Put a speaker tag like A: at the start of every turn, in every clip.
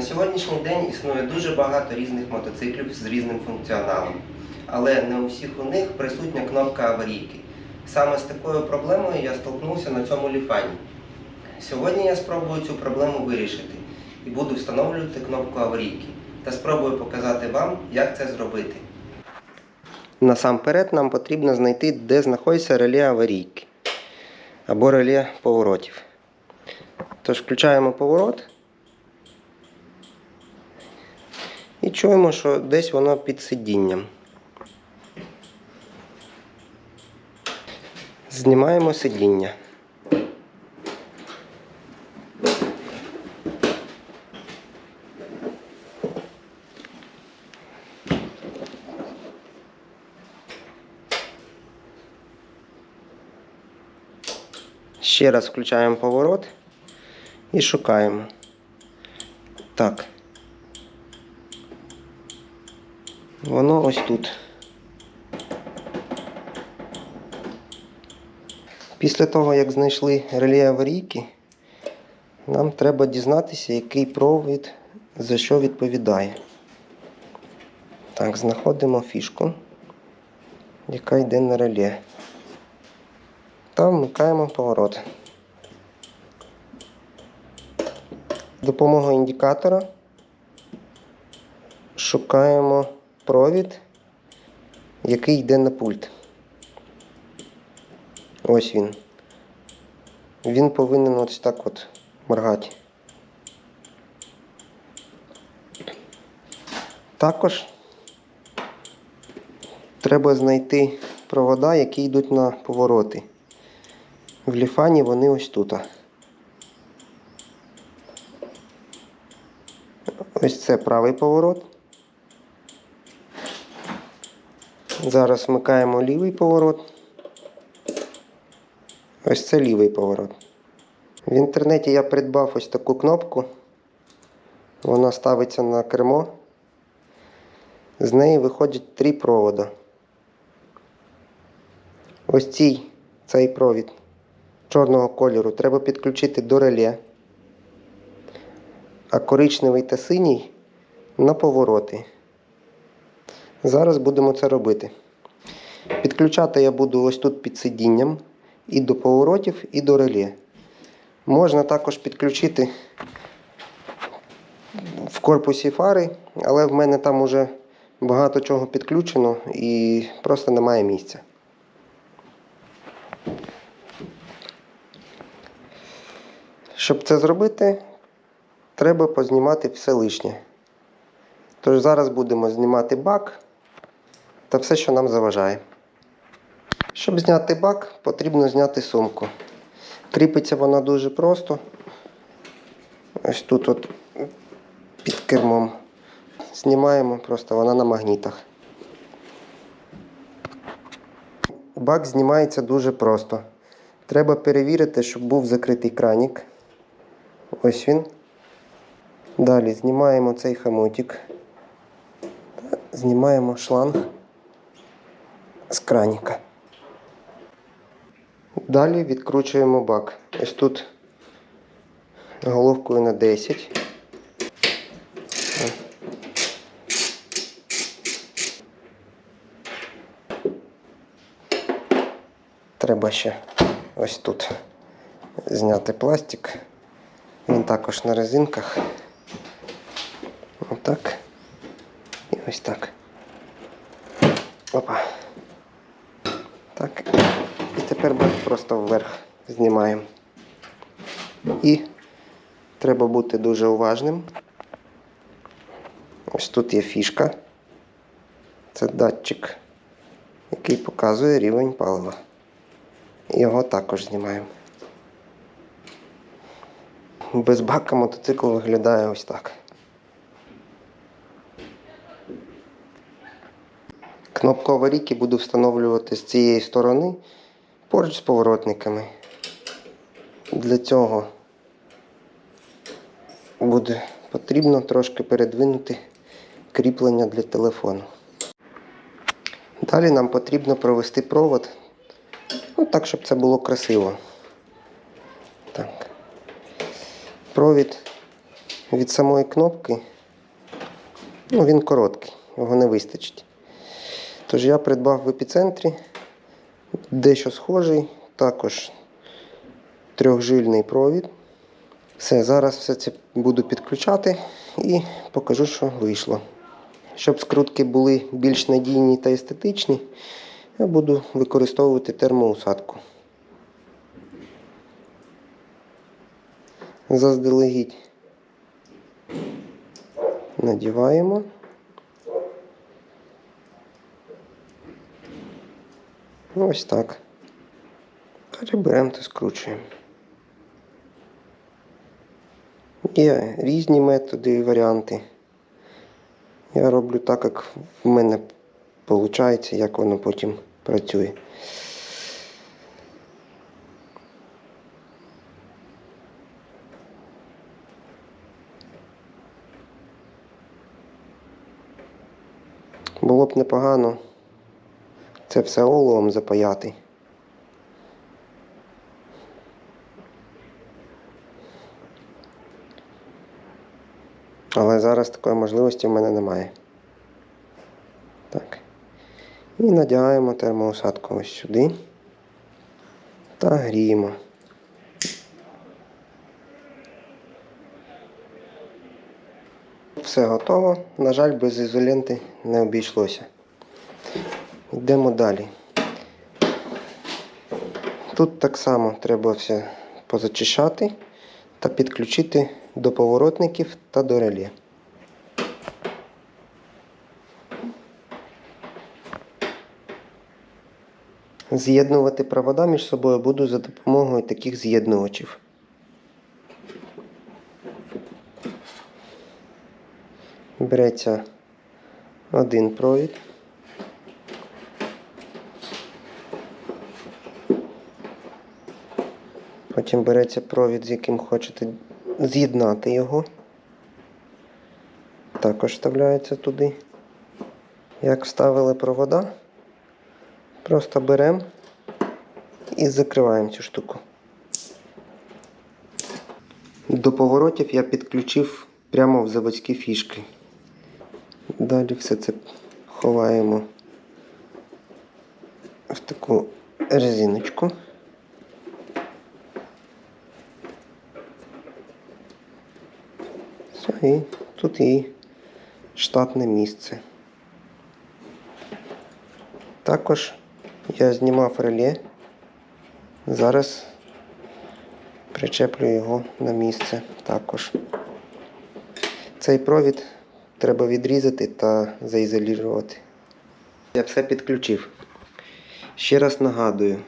A: На сьогоднішній день існує дуже багато різних мотоциклів з різним функціоналом, але не у всіх у них присутня кнопка аварійки. Саме з такою проблемою я столкнувся на цьому ліфані. Сьогодні я спробую цю проблему вирішити і буду встановлювати кнопку аварійки та спробую показати вам, як це зробити. Насамперед нам потрібно знайти, де знаходиться реле аварійки або реле поворотів. Тож включаємо поворот. І чуємо, що десь воно під сидінням. Знімаємо сидіння. Ще раз включаємо поворот і шукаємо. Так. Воно ось тут. Після того, як знайшли реле аварійки, нам треба дізнатися, який провід за що відповідає. Так, знаходимо фішку, яка йде на реле. Та вмикаємо поворот. Допомогою індикатора шукаємо провід, який йде на пульт. Ось він. Він повинен ось так от моргати. Також треба знайти провода, які йдуть на повороти. В ліфані вони ось тут. Ось це правий поворот. Зараз вмикаємо лівий поворот. Ось це лівий поворот. В інтернеті я придбав ось таку кнопку. Вона ставиться на кермо. З неї виходять три проводи. Ось цей, цей провід чорного кольору треба підключити до реле, а коричневий та синій на повороти. Зараз будемо це робити. Підключати я буду ось тут під сидінням і до поворотів, і до реле. Можна також підключити в корпусі фари, але в мене там уже багато чого підключено і просто немає місця. Щоб це зробити, треба познімати все лишнє. Тож зараз будемо знімати бак та все, що нам заважає. Щоб зняти бак, потрібно зняти сумку. Кріпиться вона дуже просто. Ось тут от під кермом. Знімаємо, просто вона на магнітах. Бак знімається дуже просто. Треба перевірити, щоб був закритий кранік. Ось він. Далі знімаємо цей хамотик. Знімаємо шланг з краніка. Далі відкручуємо бак. Ось тут головкою на 10. Треба ще ось тут зняти пластик. Він також на резинках. Отак. І ось так. Опа. Так. І тепер бак просто вверх знімаємо. І треба бути дуже уважним. Ось тут є фішка. Це датчик, який показує рівень палива. Його також знімаємо. Без бака мотоцикл виглядає ось так. Кнопку аварійки буду встановлювати з цієї сторони поруч з поворотниками. Для цього буде потрібно трошки передвинути кріплення для телефону. Далі нам потрібно провести провод, ну так, щоб це було красиво. Так. Провід від самої кнопки, ну, він короткий, його не вистачить. Тож я придбав в епіцентрі дещо схожий, також трьохжильний провід. Все, зараз все це буду підключати і покажу, що вийшло. Щоб скрутки були більш надійні та естетичні, я буду використовувати термоусадку. Заздалегідь надіваємо. Ось так. Далі беремо та скручуємо. Є різні методи і варіанти. Я роблю так, як в мене виходить, як воно потім працює. Було б непогано це все оловом запаяти. Але зараз такої можливості в мене немає. Так. І надягаємо термоусадку ось сюди та гріємо. Все готово. На жаль, без ізоленти не обійшлося. Йдемо далі. Тут так само треба все позачищати та підключити до поворотників та до реле. З'єднувати провода між собою буду за допомогою таких з'єднувачів. Береться один провід. Потім береться провід, з яким хочете з'єднати його. Також вставляється туди. Як вставили провода, просто беремо і закриваємо цю штуку. До поворотів я підключив прямо в заводські фішки. Далі все це ховаємо в таку резиночку. І тут і штатне місце. Також я знімав реле. Зараз причеплю його на місце також. Цей провід треба відрізати та заізолірувати. Я все підключив. Ще раз нагадую,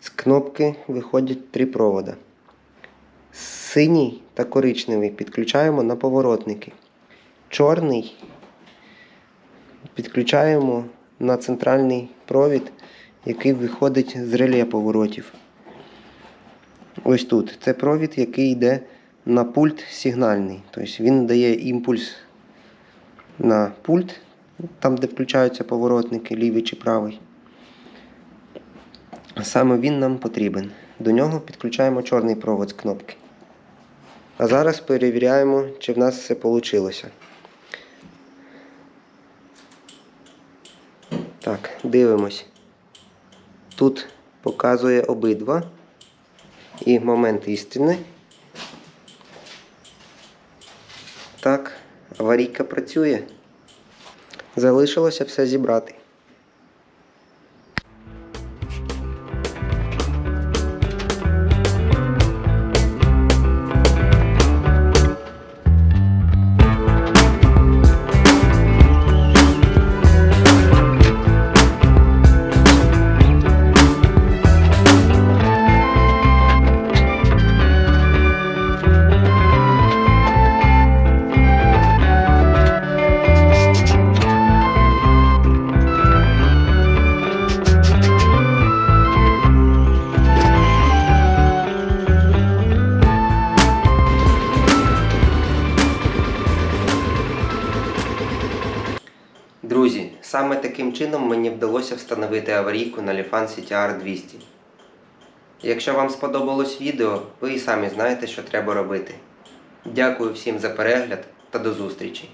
A: з кнопки виходять три провода. Синій та коричневий підключаємо на поворотники. Чорний підключаємо на центральний провід, який виходить з реле поворотів. Ось тут. Це провід, який йде на пульт сигнальний. Тобто він дає імпульс на пульт, там, де включаються поворотники, лівий чи правий. Саме він нам потрібен. До нього підключаємо чорний провод з кнопки. А зараз перевіряємо, чи в нас все вийшло. Так, дивимось. Тут показує обидва. І момент істини. Так, аварійка працює. Залишилося все зібрати. Саме таким чином мені вдалося встановити аварійку на Lifan CTR 200. Якщо вам сподобалось відео, ви і самі знаєте, що треба робити. Дякую всім за перегляд та до зустрічі!